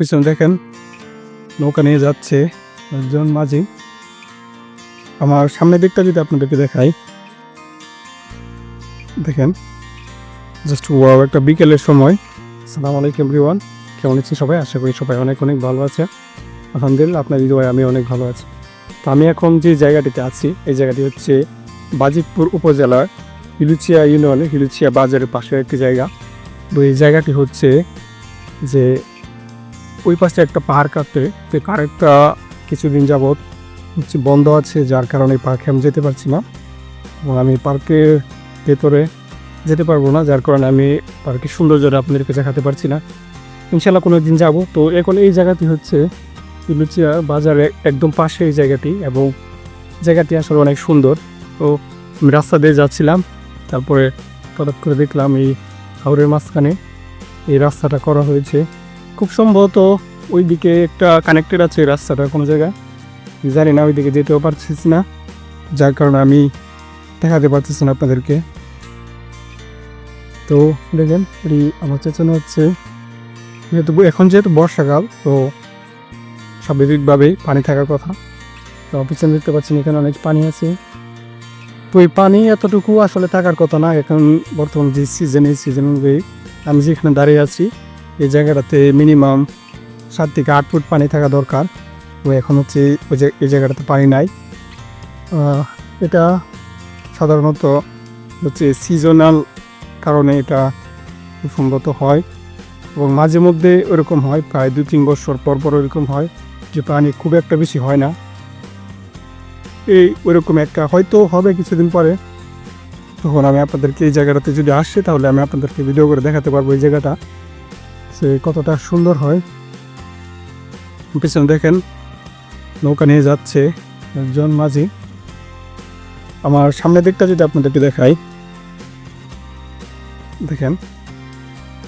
পিছনে দেখেন, নৌকা নিয়ে যাচ্ছে একজন মাঝি। আমার সামনের দিকটা যদি আপনাদেরকে দেখাই, দেখেন জাস্ট ওয়াও একটা বিকেলের সময়। সালাম আলাইকুম এভরিওয়ান কেমন আছেন সবাই? আশা করি সবাই অনেক অনেক ভালো আছে। আলহামদুলিল্লাহ, আপনার হৃদয় আমি অনেক ভালো আছি। তো আমি এখন যে জায়গাটিতে আছি, এই জায়গাটি হচ্ছে বাজিতপুর উপজেলার হিলুচিয়া ইউনিয়নে হিলুচিয়া বাজারের পাশে একটি জায়গা। তো এই জায়গাটি হচ্ছে যে ওই পাশে একটা পাহাড় কাটতে তো কারেন্টটা কিছুদিন যাবৎ হচ্ছে বন্ধ আছে, যার কারণে পার্কে আমি যেতে পারছি না। এবং আমি পার্কের ভেতরে যেতে পারব না, যার কারণে আমি পার্কের সৌন্দর্যটা আপনাদেরকে দেখাতে পারছি না। ইনশাল্লাহ কোনো দিন যাব। তো এখন এই জায়গাটি হচ্ছে লুচিয়া বাজারে একদম পাশে এই জায়গাটি এবং জায়গাটি আসলে অনেক সুন্দর। তো আমি রাস্তা দিয়ে যাচ্ছিলাম, তারপরে হঠাৎ করে দেখলাম এই হাওড়ের মাঝখানে এই রাস্তাটা করা হয়েছে। খুব সম্ভবত ওই দিকে একটা কানেক্টেড আছে রাস্তাটা কোনো জায়গায়। জানি না ওই দিকে যেতেও পারছিস না। যার কারণে আমি দেখাতে পারতেছি না আপনাদেরকে। তো দেখেন এই আমার চেতনা হচ্ছে। যেহেতু এখন যেহেতু বর্ষাকাল, তো স্বাভাবিকভাবেই পানি থাকার কথা। তো পিছনে দেখতে পাচ্ছেন, এখানে অনেক পানি আছে। তো এই পানি এতটুকু আসলে থাকার কথা না, এখন বর্তমান যে সিজন এই সিজন অনুযায়ী আমি যেখানে দাঁড়িয়ে আছি এই জায়গাটাতে মিনিমাম সাত থেকে আট ফুট পানি থাকা দরকার। তো এখন হচ্ছে ওই জায়- এই জায়গাটাতে পানি নাই। এটা সাধারণত হচ্ছে সিজনাল কারণে এটা সম্ভবত হয় এবং মাঝে মধ্যে ওরকম হয়, প্রায় দু তিন বছর পর পর ওরকম হয় যে পানি খুব একটা বেশি হয় না। এই ওরকম একটা হয়তো হবে কিছুদিন পরে। তখন আমি আপনাদেরকে এই জায়গাটাতে যদি আসে তাহলে আমি আপনাদেরকে ভিডিও করে দেখাতে পারব এই জায়গাটা। সে কতটা সুন্দর হয়। পিছনে দেখেন, নৌকা নিয়ে যাচ্ছে একজন মাঝি। আমার সামনের দিকটা যদি আপনাদেরকে দেখাই, দেখেন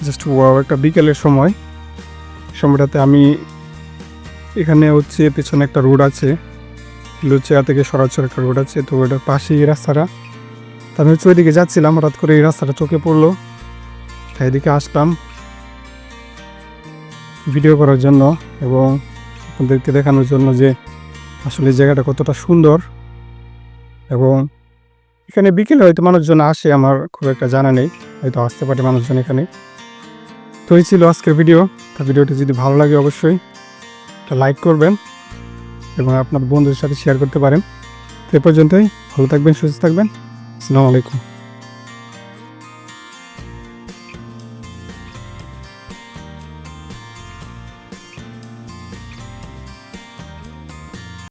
জাস্ট ওয়াও একটা বিকেলের সময়। সময়টাতে আমি এখানে হচ্ছে পেছনে একটা রোড আছে। লুচিয়া থেকে সরাসরি একটা রোড আছে, তো ওটার পাশেই রাস্তাটা। তো আমি হচ্ছে ওইদিকে যাচ্ছিলাম, হঠাৎ করে এই রাস্তাটা চোখে পড়ল। তাই এদিকে আসলাম। ভিডিও করার জন্য এবং আপনাদেরকে দেখানোর জন্য যে আসলে জায়গাটা কতটা সুন্দর এবং এখানে বিকেলে হয়তো মানুষজন আসে, আমার খুব একটা জানা নেই। হয়তো আসতে পারে মানুষজন এখানে। তো এই ছিল আজকের ভিডিও। তা ভিডিওটি যদি ভালো লাগে অবশ্যই একটা লাইক করবেন এবং আপনার বন্ধুদের সাথে শেয়ার করতে পারেন। তো এ পর্যন্তই। ভালো থাকবেন, সুস্থ থাকবেন। আসসালামু আলাইকুম।